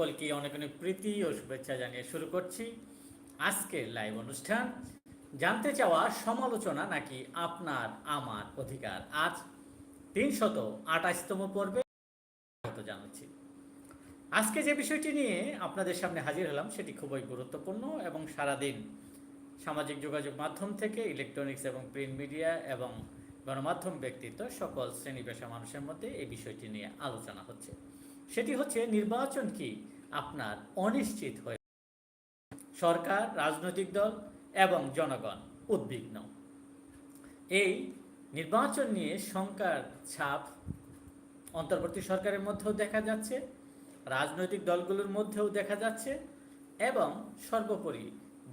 সকলকে অনেক অনেক প্রীতি ও শুভেচ্ছা জানিয়ে শুরু করছি আজকের লাইভ অনুষ্ঠান। জানতে চাওয়া সমালোচনা নাকি আপনার আমার অধিকার? আজ তিনশত আঠাশতম পর্বে জানাচ্ছি। আজকে যে বিষয়টি নিয়ে আপনাদের সামনে হাজির হলাম সেটি খুবই গুরুত্বপূর্ণ এবং সারাদিন সামাজিক যোগাযোগ মাধ্যম থেকে ইলেকট্রনিক্স এবং প্রিন্ট মিডিয়া এবং গণমাধ্যম ব্যক্তিত্ব সকল শ্রেণি পেশা মানুষের মধ্যে এই বিষয়টি নিয়ে আলোচনা হচ্ছে। সেটি হচ্ছে নির্বাচন কি? আপনার অনিশ্চিত হয়ে সরকার, রাজনৈতিক দল এবং জনগণ উদ্বিগ্ন। এই নির্বাচন নিয়ে শঙ্কার ছাপ অন্তর্বর্তী সরকারের মধ্যেও দেখা যাচ্ছে, রাজনৈতিক দলগুলোর মধ্যেও দেখা যাচ্ছে এবং সর্বোপরি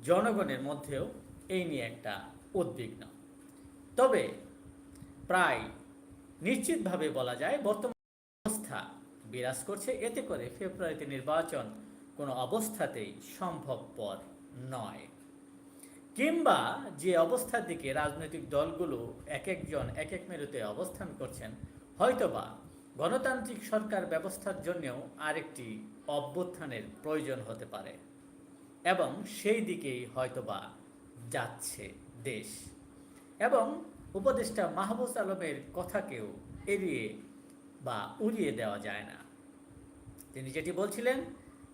জনগণের মধ্যেও এই নিয়ে একটা উদ্বিগ্ন। তবে প্রায় নিশ্চিতভাবে বলা যায় বর্তমান বিরাজ করছে এতে করে ফেব্রুয়ারিতে নির্বাচন কোনো অবস্থাতেই সম্ভবপর নয়। কিংবা যে অবস্থার দিকে রাজনৈতিক দলগুলো এক একজন, এক এক মেরুতে অবস্থান করছেন, হয়তোবা গণতান্ত্রিক সরকার ব্যবস্থার জন্যও আরেকটি অভ্যুত্থানের প্রয়োজন হতে পারে। এবং সেই দিকেই হয়তোবা যাচ্ছে দেশ। এবং উপদেষ্টা মাহবুজ আলমের কথাকেও এড়িয়ে বা উড়িয়ে দেওয়া যায় না। তিনি যেটি বলছিলেন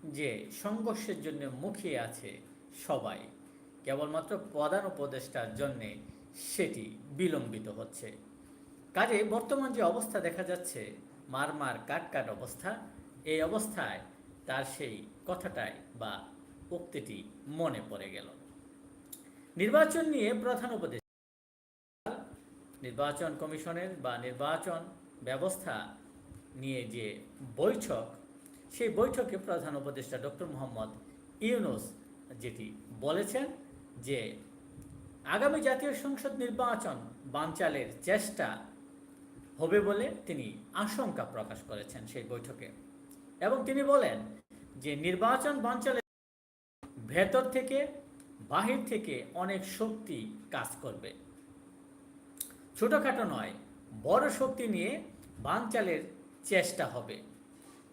যে, সংঘর্ষের জন্য মুখিয়ে আছে সবাই, কেবলমাত্র প্রধান উপদেষ্টার জন্যে সেটি বিলম্বিত হচ্ছে। কাজে বর্তমান যে অবস্থা দেখা যাচ্ছে, মারমার মার কাট কাট অবস্থা, এই অবস্থায় তার সেই কথাটাই বা উক্তিটি মনে পড়ে গেল। নির্বাচন নিয়ে প্রধান উপদেষ্টা, নির্বাচন কমিশনের বা নির্বাচন ব্যবস্থা নিয়ে যে বৈঠক, সেই বৈঠকে প্রধান উপদেষ্টা ডক্টর মোহাম্মদ ইউনুস যেটি বলেছেন যে আগামী জাতীয় সংসদ নির্বাচন বানচালের চেষ্টা হবে বলে তিনি আশঙ্কা প্রকাশ করেছেন সেই বৈঠকে। এবং তিনি বলেন যে নির্বাচন বানচালের ভেতর থেকে বাহির থেকে অনেক শক্তি কাজ করবে। ছোটোখাটো নয়, বড় শক্তি নিয়ে বানচালের চেষ্টা হবে।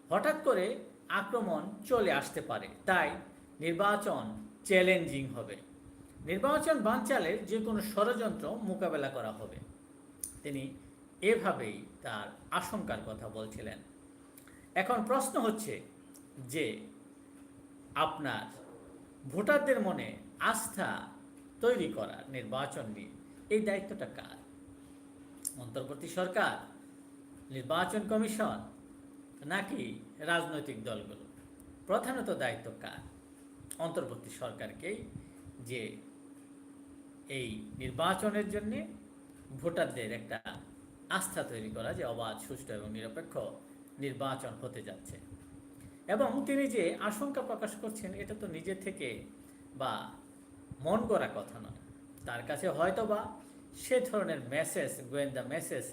হঠাৎ করে আক্রমণ চলে আসতে পারে, তাই নির্বাচন চ্যালেঞ্জিং হবে। নির্বাচন বানচালের যে কোনো ষড়যন্ত্র মোকাবেলা করা হবে। তিনি এভাবেই তার আশঙ্কার কথা বলছিলেন। এখন প্রশ্ন হচ্ছে যে, আপনার ভোটারদের মনে আস্থা তৈরি করা নির্বাচন নিয়ে এই দায়িত্বটা কার? অন্তর্বর্তী সরকার নির্বাচন কমিশন নাকি রাজনৈতিক দলগুলো? প্রধানত দায়িত্ব কার? অন্তর্বর্তী সরকারকেই যে এই নির্বাচনের জন্যে ভোটারদের একটা আস্থা তৈরি করা যে অবাধ, সুষ্ঠু এবং নিরপেক্ষ নির্বাচন হতে যাচ্ছে। এবং তিনি যে আশঙ্কা প্রকাশ করছেন, এটা তো নিজে থেকে বা মন করা কথা নয়। তার কাছে হয়তো বা সে ধরনের মেসেজ গোয়েন্দা মেসেজ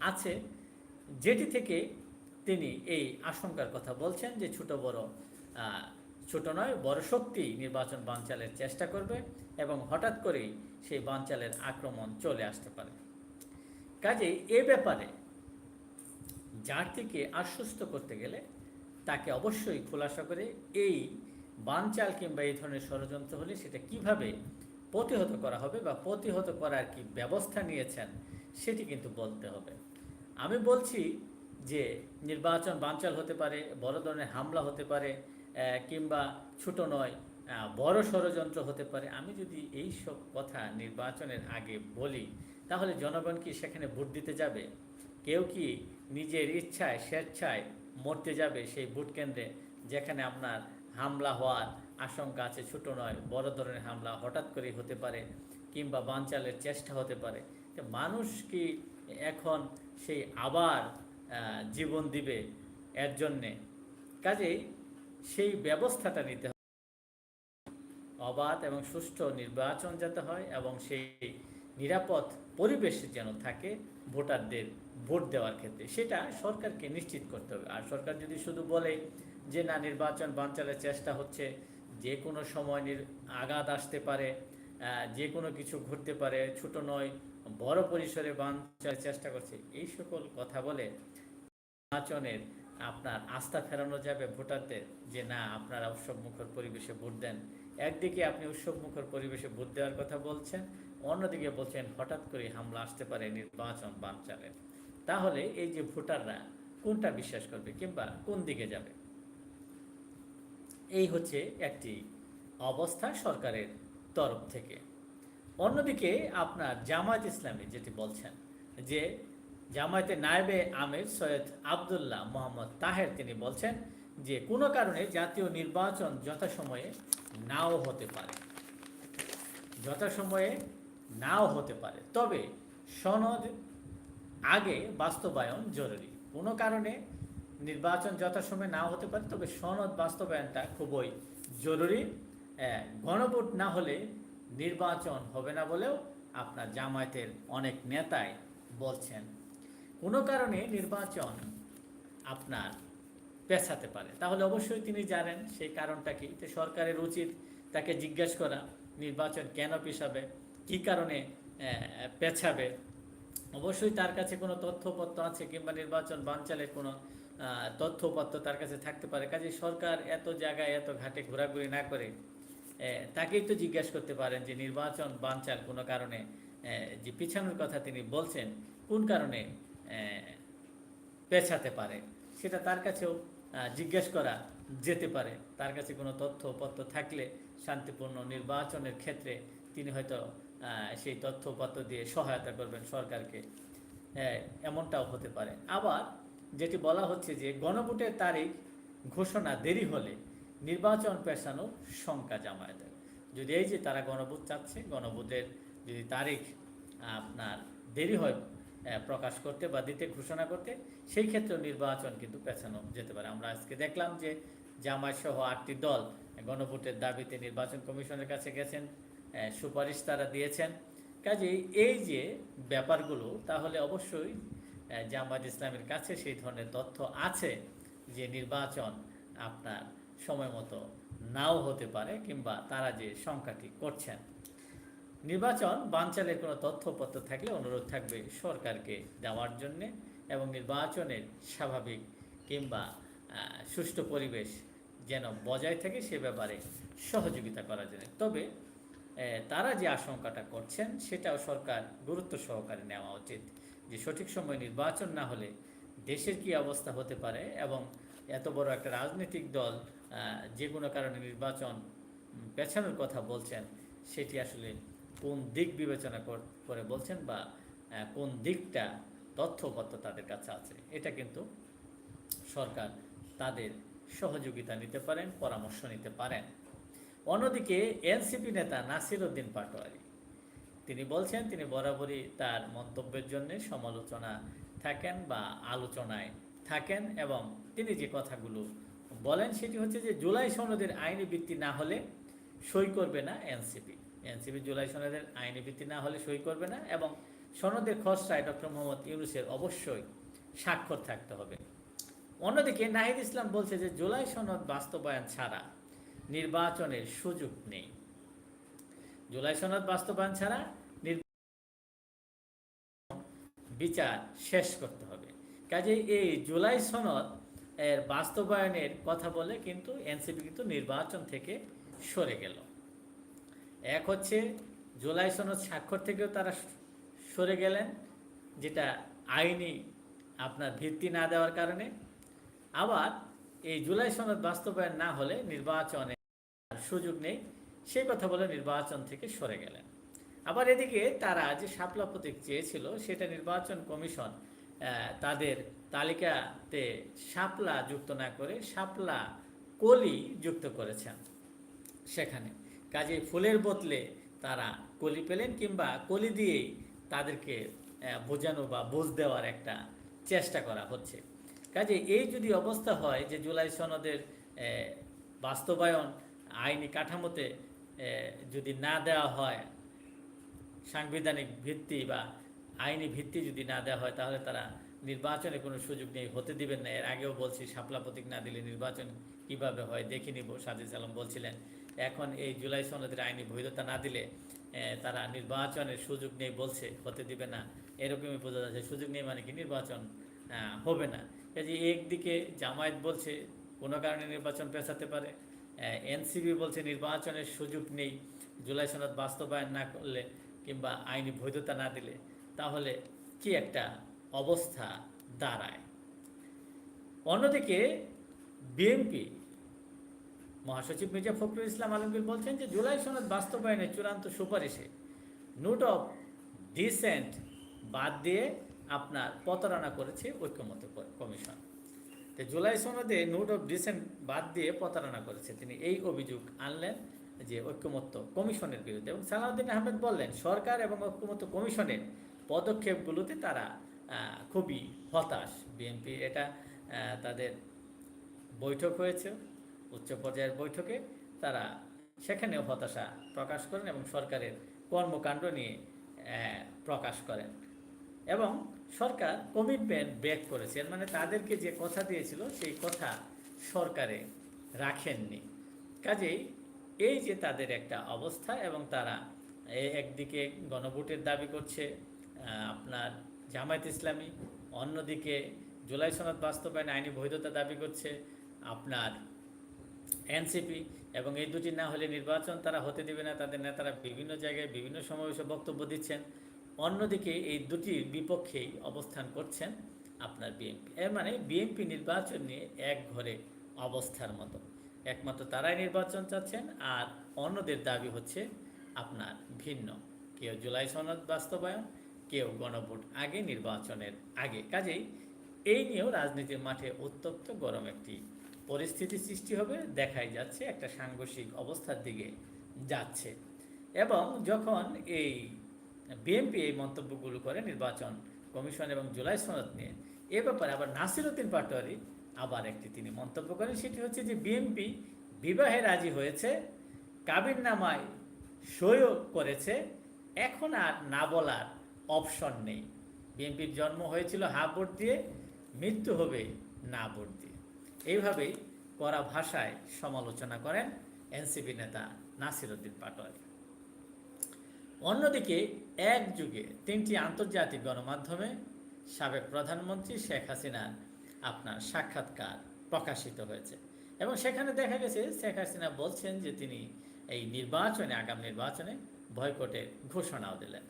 আছে। যেটি থেকে তিনি এই আশঙ্কার কথা বলছেন যে ছোট বড় ছোট নয়, বড় শক্তি নির্বাচন বানচালের চেষ্টা করবে এবং হঠাৎ করেই সেই বানচালের আক্রমণ চলে আসতে পারে। কাজে এ ব্যাপারে থেকে আশ্বস্ত করতে গেলে তাকে অবশ্যই খোলাসা করে এই বানচাল কিংবা এই ধরনের ষড়যন্ত্র হলে সেটা কীভাবে প্রতিহত করা হবে বা প্রতিহত করার কি ব্যবস্থা নিয়েছেন সেটি কিন্তু বলতে হবে। আমি বলছি যে নির্বাচন বানচাল হতে পারে, বড় ধরনের হামলা হতে পারে কিংবা ছোট নয় বড় ষড়যন্ত্র হতে পারে। আমি যদি এই সব কথা নির্বাচনের আগে বলি, তাহলে জনগণ কি সেখানে ভোট দিতে যাবে? কেউ কি নিজের ইচ্ছায়, স্বেচ্ছায় মরতে যাবে সেই ভোট কেন্দ্রে, যেখানে আপনার হামলা হওয়ার আশঙ্কা আছে? ছোট নয়, বড় ধরনের হামলা হঠাৎ করেই হতে পারে, কিংবা বানচালের চেষ্টা হতে পারে। মানুষ কি এখন সেই আবার জীবন দিবে এর জন্যে। কাজেই সেই ব্যবস্থাটা নিতে হবে। অবাধ এবং সুষ্ঠু নির্বাচন যাতে হয় এবং সেই নিরাপদ পরিবেশ যেন থাকে ভোটারদের ভোট দেওয়ার ক্ষেত্রে। সেটা সরকারকে নিশ্চিত করতে হবে। আর সরকার যদি শুধু বলে যে, না, নির্বাচন বানচালের চেষ্টা হচ্ছে, যে কোনো সময় আঘাত আসতে পারে যে কোনো কিছু ঘটতে পারে, ছোট নয় বড় পরিসরে বানচালের চেষ্টা করছে। এই সকল কথা বলে নির্বাচনের আপনার আস্থা ফেরানো যাবে ভোটারদের যে, না, আপনারা উৎসবমুখর পরিবেশে ভোট দেন। একদিকে আপনি উৎসবমুখর পরিবেশে ভোট দেওয়ার কথা বলছেন, অন্যদিকে বলছেন হঠাৎ করে হামলা আসতে পারে নির্বাচন বানচালে। তাহলে এই যে ভোটাররা, কোনটা বিশ্বাস করবে কিংবা কোন দিকে যাবে? এই হচ্ছে একটি অবস্থা সরকারের তরফ থেকে। অন্যদিকে আপনার জামায়াত ইসলামী যেটি বলছেন, যে জামায়াতে নায়েবে আমির সৈয়দ আবদুল্লাহ মোহাম্মদ তাহের তিনি বলছেন যে কোনো কারণে জাতীয় নির্বাচন যথাসময়ে নাও হতে পারে। যথাসময়ে নাও হতে পারে। তবে সনদ আগে বাস্তবায়ন জরুরি। কোনো কারণে নির্বাচন যথাসময়ে নাও হতে পারে, তবে সনদ বাস্তবায়নটা খুবই জরুরি। গণভোট না হলে নির্বাচন হবে না বলেও আপনার জামায়াতের অনেক নেতাই বলছেন। কোনো কারণে নির্বাচন আপনার পেছাতে পারে। তাহলে অবশ্যই তিনি জানেন সেই কারণটা কি। তো সরকারের উচিত তাকে জিজ্ঞেস করা, নির্বাচন কেন পেছাবে, কী কারণে পেছাবে। অবশ্যই তার কাছে কোনো তথ্যপত্র আছে কিংবা নির্বাচন বানচালের কোনো তথ্যপত্র তার কাছে থাকতে পারে। কাজে সরকার এত জায়গায় এত ঘাটে ঘোরাঘুরি না করে তাকেই তো জিজ্ঞেস করতে পারেন যে নির্বাচন বানচাল কোনো কারণে যে পিছানোর কথা তিনি বলছেন, কোন কারণে পেছাতে পারে? সেটা তার কাছেও জিজ্ঞেস করা যেতে পারে। তার কাছে কোনো তথ্য তথ্যপত্র থাকলে শান্তিপূর্ণ নির্বাচনের ক্ষেত্রে তিনি হয়তো সেই তথ্যপত্র দিয়ে সহায়তা করবেন সরকারকে। এমনটাও হতে পারে। আবার যেটি বলা হচ্ছে যে গণভোটের তারিখ ঘোষণা দেরি হলে নির্বাচন পেছানোর শঙ্কা জামায়াতের। যদি এই যে তারা গণভোট চাচ্ছে, গণভোটের যদি তারিখ আপনার দেরি হয় প্রকাশ করতে বা দিতে ঘোষণা করতে, সেই ক্ষেত্রেও নির্বাচন কিন্তু পেছানো যেতে পারে। আমরা আজকে দেখলাম যে জামায়াত সহ আটটি দল গণভোটের দাবিতে নির্বাচন কমিশনের কাছে গেছেন সুপারিশ তারা দিয়েছেন। কাজেই এই যে ব্যাপারগুলো, তাহলে অবশ্যই জামায়াত ইসলামের কাছে সেই ধরনের তথ্য আছে যে নির্বাচন আপনার সময় মতো নাও হতে পারে কিংবা তারা যে সংখ্যাটি করছেন। নির্বাচন বানচালের কোনো তথ্যপত্র থাকলে অনুরোধ থাকবে সরকারকে দেওয়ার জন্যে এবং নির্বাচনের স্বাভাবিক কিংবা সুষ্ঠু পরিবেশ যেন বজায় থাকে সে ব্যাপারে সহযোগিতা করার জন্য। তবে তারা যে আশঙ্কাটা করছেন সেটাও সরকার গুরুত্ব সহকারে নেওয়া উচিত যে সঠিক সময় নির্বাচন না হলে দেশের কি অবস্থা হতে পারে এবং এত বড় একটা রাজনৈতিক দল যে কোনো কারণে নির্বাচন পেছানোর কথা বলছেন, সেটি আসলে কোন দিক বিবেচনা করে বলছেন বা কোন দিকটা তথ্যপত্র তাদের কাছে আছে, এটা কিন্তু সরকার তাদের সহযোগিতা নিতে পারেন, পরামর্শ নিতে পারেন। অন্যদিকে এনসিপি নেতা নাসির উদ্দিন পাটোয়ারি, তিনি বলছেন তিনি বরাবরই তার মন্তব্যের জন্য সমালোচনা থাকেন বা আলোচনায় থাকেন এবং তিনি যে কথাগুলো বলেন সেটি হচ্ছে যে জুলাই সনদের আইনি ভিত্তি না হলে সই করবে না এনসিপি। এনসিপি জুলাই সনদের আইনি ভিত্তি না হলে সই করবে না এবং সনদের খসড়ায় ডক্টর মোহাম্মদ ইউনুসের অবশ্যই স্বাক্ষর থাকতে হবে। অন্যদিকে নাহিদ ইসলাম বলছে যে জুলাই সনদ বাস্তবায়ন ছাড়া নির্বাচনের সুযোগ নেই। জুলাই সনদ বাস্তবায়ন ছাড়া বিচার শেষ করতে হবে। কাজে এই জুলাই সনদ এর বাস্তবায়নের কথা বলে কিন্তু এনসিপি কিন্তু নির্বাচন থেকে সরে গেল। এক হচ্ছে জুলাই সনদ স্বাক্ষর থেকেও তারা সরে গেলেন, যেটা আইনি আপনার ভিত্তি না দেওয়ার কারণে। আবার এই জুলাই সনদ বাস্তবায়ন না হলে নির্বাচনে সুযোগ নেই, সেই কথা বলে নির্বাচন থেকে সরে গেলেন। আবার এদিকে তারা যে শাপলা প্রতীক চেয়েছিল, সেটা নির্বাচন কমিশন তাদের তালিকাতে শাপলা যুক্ত না করে শাপলা কলি যুক্ত করেছেন। সেখানে কাজে ফুলের বদলে তারা কলি পেলেন কিংবা কলি দিয়েই তাদেরকে বোঝানো বা বোঝ দেওয়ার একটা চেষ্টা করা হচ্ছে। কাজে এই যদি অবস্থা হয় যে জুলাই সনদের বাস্তবায়ন আইনি কাঠামোতে যদি না দেওয়া হয়, সাংবিধানিক ভিত্তি বা আইনি ভিত্তি যদি না দেওয়া হয় তাহলে তারা নির্বাচনে কোনো সুযোগ নেই, হতে দিবেন না। এর আগেও বলছি শাপলা প্রতীক না দিলে নির্বাচন কীভাবে হয় দেখে নিব সাজিদ আলম বলছিলেন। এখন এই জুলাই সনদের আইনি বৈধতা না দিলে তারা নির্বাচনের সুযোগ নেই বলছে, হতে দিবে না। এরকমই বোঝা যাচ্ছে, সুযোগ নেই মানে কি নির্বাচন হবে না। কাজে একদিকে জামায়াত বলছে, কোনো কারণে নির্বাচন পেছাতে পারে এনসিবি বলছে নির্বাচনের সুযোগ নেই, জুলাই সনদ বাস্তবায়ন না করলে কিংবা আইনি বৈধতা না দিলে, তাহলে কি একটা অবস্থা দাঁড়ায়। অন্যদিকে, বিএনপি মহাসচিব মির্জা ফখরুল ইসলাম আলমগীর বলছেন যে, জুলাই সনদ বাস্তবায়নের চূড়ান্ত সুপারিশে নোট অফ ডিসেন্ট বাদ দিয়ে আপনার প্রতারণা করেছে ঐক্যমত কমিশন। তো জুলাই সনদে নোট অফ ডিসেন্ট বাদ দিয়ে প্রতারণা করেছে। তিনি এই অভিযোগ আনলেন যে, ঐক্যমত্য কমিশনের বিরুদ্ধে। এবং সালাউদ্দিন আহমেদ বললেন, সরকার এবং ঐক্যমত্য কমিশনের পদক্ষেপগুলোতে তারা খুবই হতাশ বিএনপি। এটা তাদের বৈঠক হয়েছে, উচ্চ পর্যায়ের বৈঠকে। তারা সেখানেও হতাশা প্রকাশ করেন এবং সরকারের কর্মকাণ্ড নিয়ে প্রকাশ করেন। এবং সরকার কমিটমেন্ট ব্রেক করেছেন মানে তাদেরকে যে কথা দিয়েছিল, সেই কথা সরকারে রাখেননি। কাজেই এই যে তাদের একটা অবস্থা এবং তারা একদিকে গণভোটের দাবি করছে আপনার জামায়াত ইসলামী, অন্যদিকে জুলাই সনদ বাস্তবায়ন আইনি বৈধতা দাবি করছে আপনার এনসিপি এবং এই দুটি না হলে নির্বাচন তারা হতে দেবে না। তাদের নেতারা বিভিন্ন জায়গায় বিভিন্ন সমাবেশে বক্তব্য দিচ্ছেন। অন্যদিকে এই দুটির বিপক্ষেই অবস্থান করছেন আপনার বিএনপি। এর মানে বিএনপি নির্বাচন নিয়ে এক ঘরে অবস্থার মতো। একমাত্র তারাই নির্বাচন চাচ্ছেন আর অন্যদের দাবি হচ্ছে আপনার ভিন্ন। কেউ জুলাই সনদ বাস্তবায়ন কেউ গণভোট আগে, নির্বাচনের আগে। কাজেই এই নিয়েও রাজনীতির মাঠে উত্তপ্ত গরম একটি পরিস্থিতি সৃষ্টি হবে, দেখাই যাচ্ছে একটা সাংঘর্ষিক অবস্থার দিকে যাচ্ছে। এবং যখন এই বিএনপি এই মন্তব্যগুলো করে নির্বাচন কমিশন এবং জুলাই সনদ নিয়ে, এ ব্যাপারে আবার নাসিরুদ্দিন পাটোয়ারি আবার একটি তিনি মন্তব্য করেন, সেটি হচ্ছে যে বিএনপি বিবাহে রাজি হয়েছে কাবির নামায় সইও করেছে, এখন আর না বলার অপশন নেই। বিএনপির জন্ম হয়েছিল হা ভোট দিয়ে, মৃত্যু হবে না ভোট দিয়ে। এইভাবেই কড়া ভাষায় সমালোচনা করেন এনসিপি নেতা নাসিরুদ্দিন পাটোয়ারি। অন্যদিকে এক যুগে তিনটি আন্তর্জাতিক গণমাধ্যমে সাবেক প্রধানমন্ত্রী শেখ হাসিনার আপনার সাক্ষাৎকার প্রকাশিত হয়েছে। এবং সেখানে দেখা গেছে শেখ হাসিনা বলছেন যে তিনি এই নির্বাচনে, আগাম নির্বাচনে বয়কটের ঘোষণাও দিলেন।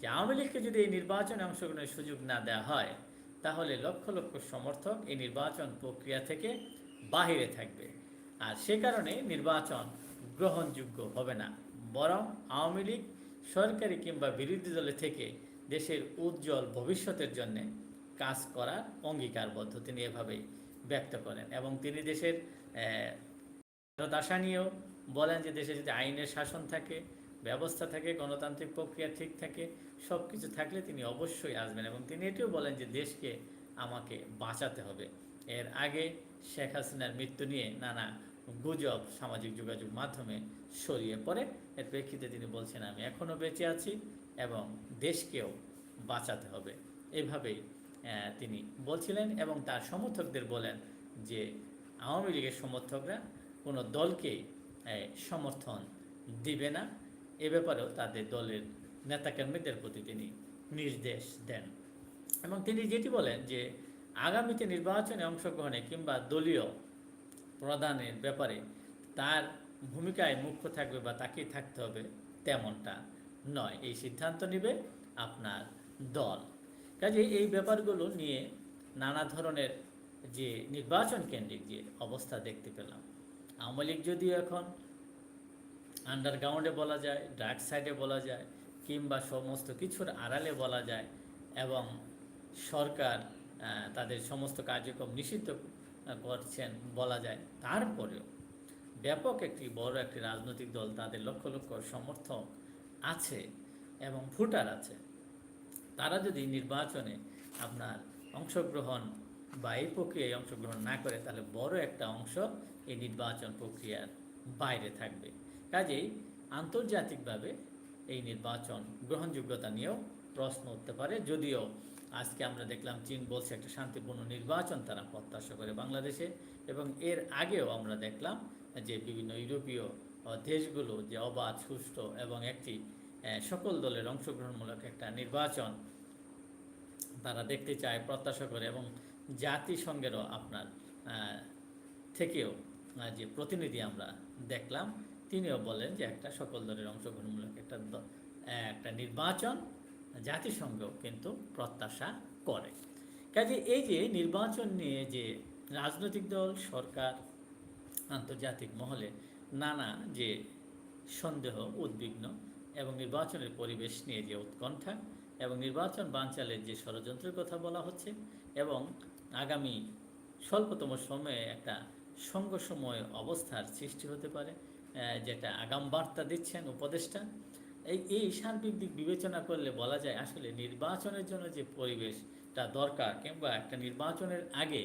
যে আওয়ামী লীগকে যদি এই নির্বাচনে অংশগ্রহণের সুযোগ না দেওয়া হয়, তাহলে লক্ষ লক্ষ সমর্থক এই নির্বাচন প্রক্রিয়া থেকে বাহিরে থাকবে। আর সে কারণে নির্বাচন গ্রহণযোগ্য হবে না। বরং আওয়ামী লীগ সরকারি কিংবা বিরোধী দলে থেকে দেশের উজ্জ্বল ভবিষ্যতের জন্য কাজ করার অঙ্গীকারবদ্ধ তিনি এভাবেই ব্যক্ত করেন। এবং তিনি দেশের আশা নিয়েও বলেন যে দেশে যদি আইনের শাসন থাকে ব্যবস্থা থাকে, গণতান্ত্রিক প্রক্রিয়া ঠিক থাকে সব কিছু থাকলে তিনি অবশ্যই আসবেন এবং তিনি এটিও বলেন যে দেশকে আমাকে বাঁচাতে হবে। এর আগে শেখ হাসিনার মৃত্যু নিয়ে নানা গুজব, সামাজিক যোগাযোগ মাধ্যমে সরিয়ে পড়ে। এর প্রেক্ষিতে তিনি বলছেন, আমি এখনও বেঁচে আছি এবং দেশকেও বাঁচাতে হবে। এভাবেই তিনি বলছিলেন এবং তার সমর্থকদের বলেন যে আওয়ামী লীগের সমর্থকরা কোনো দলকে সমর্থন দিবে না। এ ব্যাপারেও তাদের দলের নেতাকর্মীদের প্রতি তিনি নির্দেশ দেন। এবং তিনি যেটি বলেন যে, আগামীতে নির্বাচনে অংশগ্রহণে কিংবা দলীয় প্রদানের ব্যাপারে তার ভূমিকায় মুখ্য থাকবে বা তাকেই থাকতে হবে তেমনটা নয়। এই সিদ্ধান্ত নেবে আপনার দল। কাজে এই ব্যাপারগুলো নিয়ে নানা ধরনের যে নির্বাচন কেন্দ্রিক যে অবস্থা দেখতে পেলাম। আওয়ামী লীগ যদিও এখন আন্ডারগ্রাউন্ডে বলা যায় ডার্ক সাইডে বলা যায়, কিংবা সমস্ত কিছুর আড়ালে বলা যায় এবং সরকার তাদের সমস্ত কার্যক্রম নিষিদ্ধ করছেন বলা যায়। তারপরেও ব্যাপক একটি বড় একটি রাজনৈতিক দল তাদের লক্ষ লক্ষ সমর্থক আছে এবং ভোটার আছে। তারা যদি নির্বাচনে আপনার অংশগ্রহণ বা এই প্রক্রিয়ায় অংশগ্রহণ না করে, তাহলে বড় একটা অংশ এই নির্বাচন প্রক্রিয়ার বাইরে থাকবে। কাজেই আন্তর্জাতিকভাবে এই নির্বাচন গ্রহণযোগ্যতা নিয়েও প্রশ্ন উঠতে পারে। যদিও আজকে আমরা দেখলাম চীন বলছে একটা শান্তিপূর্ণ নির্বাচন, তারা প্রত্যাশা করে বাংলাদেশে এবং এর আগেও আমরা দেখলাম যে বিভিন্ন ইউরোপীয় দেশগুলো যে অবাধ, সুষ্ঠু এবং একটি সকল দলের অংশগ্রহণমূলক একটা নির্বাচন তারা দেখতে চায়, প্রত্যাশা করে এবং জাতিসংঘেরও আপনার থেকেও যে প্রতিনিধি আমরা দেখলাম তিনিও বলেন যে একটা সকল দলের অংশগ্রহণমূলক একটা একটা নির্বাচন জাতিসংঘ কিন্তু প্রত্যাশা করে। কাজে এই যে নির্বাচন নিয়ে যে রাজনৈতিক দল, সরকার, আন্তর্জাতিক মহলে নানা যে সন্দেহ, উদ্বিগ্ন এবং নির্বাচনের পরিবেশ নিয়ে যে উৎকণ্ঠা এবং নির্বাচন বানচালের যে ষড়যন্ত্রের কথা বলা হচ্ছে এবং আগামী স্বল্পতম সময়ে একটা সংঘর্ষময় অবস্থার সৃষ্টি হতে পারে যেটা আগাম বার্তা দিচ্ছেন উপদেষ্টা, এই এই সার্বিক দিক বিবেচনা করলে বলা যায় আসলে নির্বাচনের জন্য যে পরিবেশটা দরকার কিংবা একটা নির্বাচনের আগে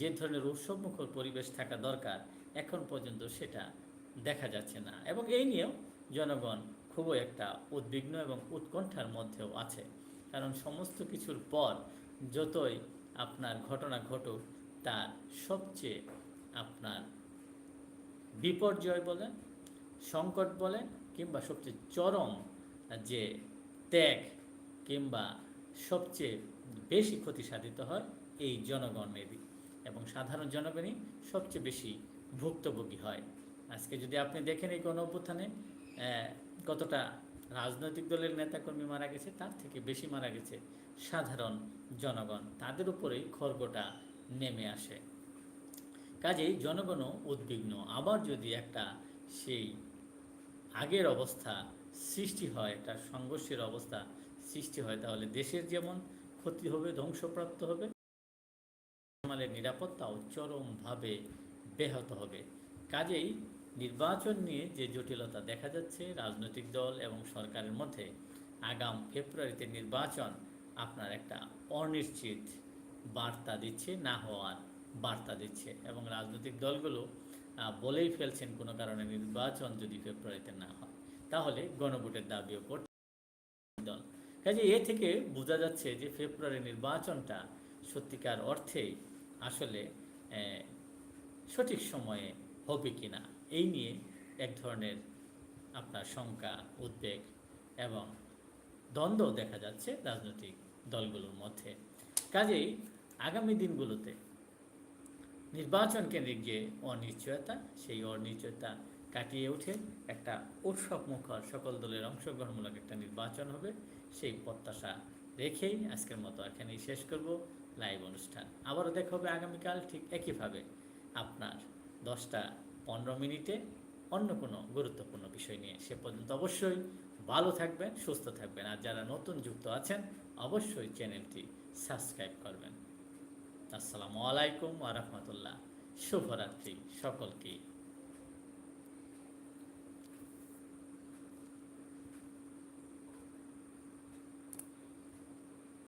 যে ধরনের উৎসবমুখর পরিবেশ থাকা দরকার, এখন পর্যন্ত সেটা দেখা যাচ্ছে না। এবং এই নিয়েও জনগণ খুবই একটা উদ্বিগ্ন এবং উৎকণ্ঠার মধ্যেও আছে। কারণ সমস্ত কিছুর পর যতই আপনার ঘটনা ঘটুক, তার সবচেয়ে আপনার বিপর্যয় বলেন, সংকট বলেন, কিংবা সবচেয়ে চরম যে ত্যাগ কিংবা সবচেয়ে বেশি ক্ষতি সাধিত হয় এই জনগণেরই এবং সাধারণ জনগণই সবচেয়ে বেশি ভুক্তভোগী হয়। আজকে যদি আপনি দেখেন এই গণ অভ্যুত্থানে কতটা রাজনৈতিক দলের নেতাকর্মী মারা গেছে, তার থেকে বেশি মারা গেছে সাধারণ জনগণ। তাদের উপরেই খর্গটা নেমে আসে। কাজেই জনগণও উদ্বিগ্ন। আবার যদি একটা সেই আগের অবস্থা সৃষ্টি হয়, একটা সংঘর্ষের অবস্থা সৃষ্টি হয়, তাহলে দেশের যেমন ক্ষতি হবে, ধ্বংসপ্রাপ্ত হবে আমাদের নিরাপত্তাও চরমভাবে ব্যাহত হবে। কাজেই নির্বাচন নিয়ে যে জটিলতা দেখা যাচ্ছে, রাজনৈতিক দল এবং সরকারের মধ্যে, আগাম ফেব্রুয়ারিতে নির্বাচন আপনার একটা অনিশ্চিত বার্তা দিচ্ছে না হওয়ার বার্তা দিচ্ছে এবং রাজনৈতিক দলগুলো বলেই ফেলছেন কোনো কারণে নির্বাচন যদি ফেব্রুয়ারিতে না হয়। তাহলে গণভোটের দাবিও করছে দল। কাজে এ থেকে বোঝা যাচ্ছে যে ফেব্রুয়ারি নির্বাচনটা সত্যিকার অর্থেই আসলে সঠিক সময়ে হবে কি না এই নিয়ে এক ধরনের আপনার শঙ্কা, উদ্বেগ এবং দ্বন্দ্ব দেখা যাচ্ছে রাজনৈতিক দলগুলোর মধ্যে। কাজেই আগামী দিনগুলোতে নির্বাচন কেন্দ্রিক যে অনিশ্চয়তা, সেই অনিশ্চয়তা কাটিয়ে উঠে একটা উৎসব মুখর সকল দলের অংশগ্রহণমূলক একটা নির্বাচন হবে। সেই প্রত্যাশা রেখেই আজকের মতো এখানেই শেষ করব লাইভ অনুষ্ঠান। আবারও দেখা হবে আগামীকাল ঠিক একইভাবে আপনার দশটা পনেরো মিনিটে অন্য কোনো গুরুত্বপূর্ণ বিষয় নিয়ে। সে পর্যন্ত অবশ্যই ভালো থাকবেন, সুস্থ থাকবেন। আর যারা নতুন যুক্ত আছেন, অবশ্যই চ্যানেলটি সাবস্ক্রাইব করবেন। আসসালামু আলাইকুম আ রহমতুল্লাহ। শুভরাত্রি সকলকে।